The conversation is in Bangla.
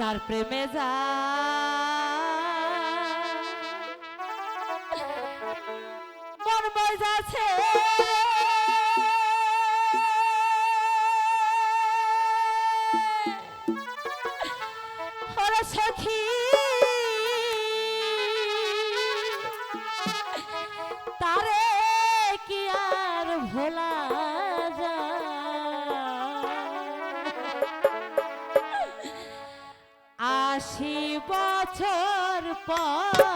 যার প্রেমে যা। মন তারে কি আর ভোলা পা